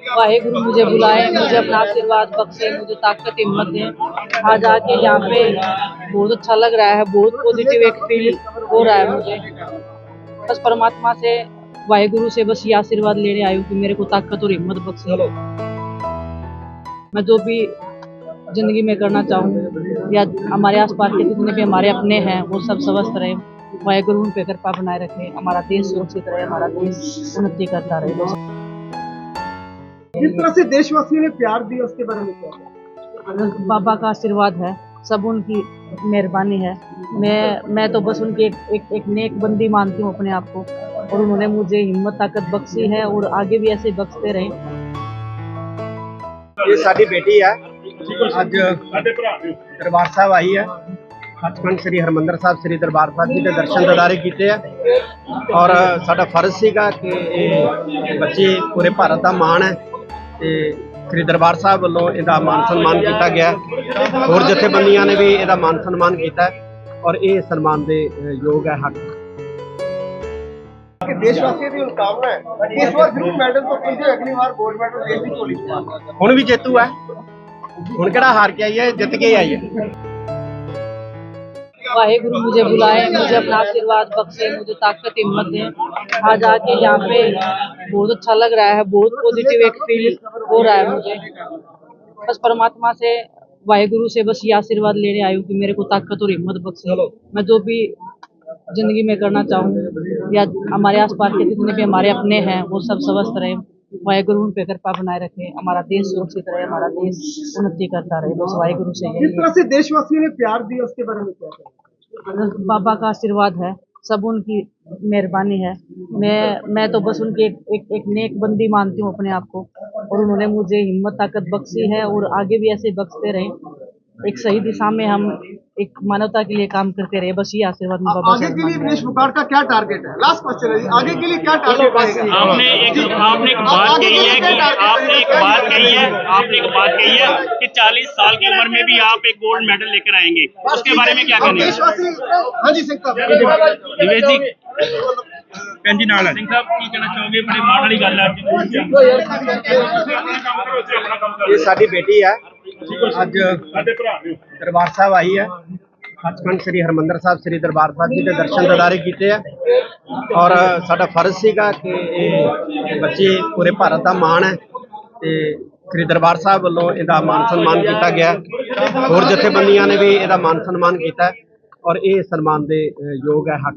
वाहेगुरु मुझे बुलाए, मुझे अपना आशीर्वाद बख्शे, मुझे ताकत, हिम्मत दे। आज आके यहाँ पे बहुत अच्छा लग रहा है, बहुत पॉजिटिव एक फील हो रहा है मुझे। बस परमात्मा से, वाहेगुरु से बस ये आशीर्वाद लेने आई हूँ कि मेरे को ताकत और हिम्मत बख्शे। मैं जो भी ज़िंदगी में करना चाहूँ, या हमारे आसपास के जितने भी हमारे अपने हैं, वो सब स्वस्थ रहे। वाहेगुरु उन पर कृपा बनाए रखे। हमारा देश सुरक्षित रहे, हमारा देश उन्नति करता रहे। जिस तरह से देशवासियों ने प्यार दिया उसके बारे में क्या कहना? बाबा का आशीर्वाद है सब उनकी मेहरबानी है मैं मैं तो बस उनकी एक, एक, एक नेक बंदी मानती हूँ अपने आप को और उन्होंने मुझे हिम्मत ताकत बख्शी है और आगे भी ऐसे बख्शते रहे ਇਹ ਸਾਡੀ ਬੇਟੀ ਹੈ ਅੱਜ ਦਰਬਾਰ ਸਾਹਿਬ ਆਈ ਹੈ ਸੱਚਖੰਡ ਸ੍ਰੀ ਹਰਮੰਦਰ ਸਾਹਿਬ ਸ੍ਰੀ ਦਰਬਾਰ ਸਾਹਿਬ ਜੀ ਦੇ ਦਰਸ਼ਨ ਦਿਦਾਰੇ ਕੀਤੇ ਆ ਔਰ ਸਾਡਾ ਫਰਜ਼ ਸੀਗਾ ਕਿ ਇਹ ਬੱਚੀ ਪੂਰੇ ਭਾਰਤ ਦਾ ਮਾਣ ਹੈ ਤੇ ਸ੍ਰੀ ਦਰਬਾਰ ਸਾਹਿਬ ਵੱਲੋਂ ਇਹਦਾ ਮਾਨ ਸਨਮਾਨ ਕੀਤਾ ਗਿਆ ਹੈ। ਹੋਰ ਜਥੇਬੰਦੀਆਂ ਨੇ ਵੀ ਇਹਦਾ ਮਾਨ ਸਨਮਾਨ ਕੀਤਾ ਹੈ ਔਰ ਇਹ ਸਨਮਾਨ ਦੇ ਅ, ਯੋਗ ਹੈ ਹੱਕ कि देशवासियों की कामना है कि इस बार जरूर मेडल तो कीजिए अगली बार गोल्ड मेडल देश की झोली में पाना। ਹੁਣ ਵੀ ਜੇਤੂ ਹੈ ਹੁਣ ਕਿਹੜਾ ਹਾਰ ਕੇ ਆਈ ਹੈ ਜਿੱਤ ਕੇ ਹੀ ਆਈ ਹੈ वाहेगुरु मुझे बुलाए मुझे अपना आशीर्वाद बख्शे मुझे ताकत हिम्मत दे आज आके यहाँ पे बहुत अच्छा लग रहा है बहुत पॉजिटिव एक फील हो रहा है मुझे। बस परमात्मा से वाहेगुरु से बस ये आशीर्वाद लेने आई हूँ कि मेरे को ताकत और हिम्मत बख्शे। मैं जो भी ज़िंदगी में करना चाहूँ या हमारे आसपास के जितने भी हमारे अपने हैं वो सब स्वस्थ रहे। वाहेगुरु उन पे कृपा बनाए रखे। हमारा देश सुरक्षित रहे हमारा देश उन्नति करता रहे। बस वाहेगुरु से जिस तरह से देशवासियों ने प्यार दिया उसके बारे में क्या बाबा का आशीर्वाद है सब उनकी मेहरबानी है। मैं मैं तो बस उनकी एक, एक, एक नेक बंदी मानती हूँ अपने आप को। और उन्होंने मुझे हिम्मत ताकत बख्शी है और आगे भी ऐसे बख्शते रहे। एक सही दिशा में हम एक मानवता के लिए काम करते रहे। बस ये आशीर्वाद आगे के लिए हूँ। का क्या टारगेट है? लास्ट क्वेश्चन है आगे के लिए क्या टारगेट रहेगा? आपने एक आपने एक बात कही है कि आपने एक बात कही है? आपने एक बात कही है कि 40 साल की उम्र में भी आप एक गोल्ड मेडल लेकर आएँगे। उसके बारे में क्या कहना है? हाँ जी सिंह साहब जी। ਭੈਣ ਜੀ ਨਾਲ ਸਿੰਘ ਸਾਹਿਬ ਕੀ ਕਹਿਣਾ ਚਾਹੋਗੇ? ਬੜੇ ਮਾਣ ਵਾਲੀ ਗੱਲ ਹੈ ਅੱਜ ਇਹ ਸਾਡੀ ਬੇਟੀ ਹੈ ਅੱਜ ਦਰਬਾਰ ਸਾਹਿਬ ਆਈ ਹੈ ਸੱਚਖੰਡ ਸ੍ਰੀ ਹਰਮੰਦਰ ਸਾਹਿਬ ਸ੍ਰੀ ਦਰਬਾਰ ਸਾਹਿਬ ਜੀ ਦੇ ਦਰਸ਼ਨ ਦਿਦਾਰੇ ਕੀਤੇ ਆ। ਔਰ ਸਾਡਾ ਫਰਜ਼ ਸੀਗਾ ਕਿ ਇਹ ਬੱਚੀ ਪੂਰੇ ਭਾਰਤ ਦਾ ਮਾਣ ਹੈ ਤੇ ਸ੍ਰੀ ਦਰਬਾਰ ਸਾਹਿਬ ਵੱਲੋਂ ਇਹਦਾ ਮਾਨ ਸਨਮਾਨ ਕੀਤਾ ਗਿਆ। ਹੋਰ ਜਥੇਬੰਦੀਆਂ ਨੇ ਵੀ ਇਹਦਾ ਮਾਨ ਸਨਮਾਨ ਕੀਤਾ ਹੈ ਔਰ ਇਹ ਸਨਮਾਨ ਦੇ ਅ, ਯੋਗ ਹੈ ਹੱਕ।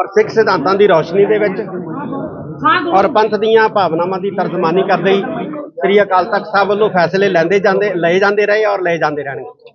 ਔਰ ਸਿੱਖ ਸਿਧਾਂਤਾਂ ਦੀ ਰੌਸ਼ਨੀ ਦੇ ਵਿੱਚ ਔਰ ਪੰਥ ਦੀਆਂ ਭਾਵਨਾਵਾਂ ਦੀ ਤਰਜਮਾਨੀ ਕਰਦੇ ਹੀ ਸ੍ਰੀ ਅਕਾਲ ਤਖਤ ਸਾਹਿਬ ਵੱਲੋਂ ਫੈਸਲੇ ਲੈਂਦੇ ਜਾਂਦੇ, ਲਏ ਜਾਂਦੇ ਰਹੇ ਔਰ ਲਏ ਜਾਂਦੇ ਰਹਿਣਗੇ।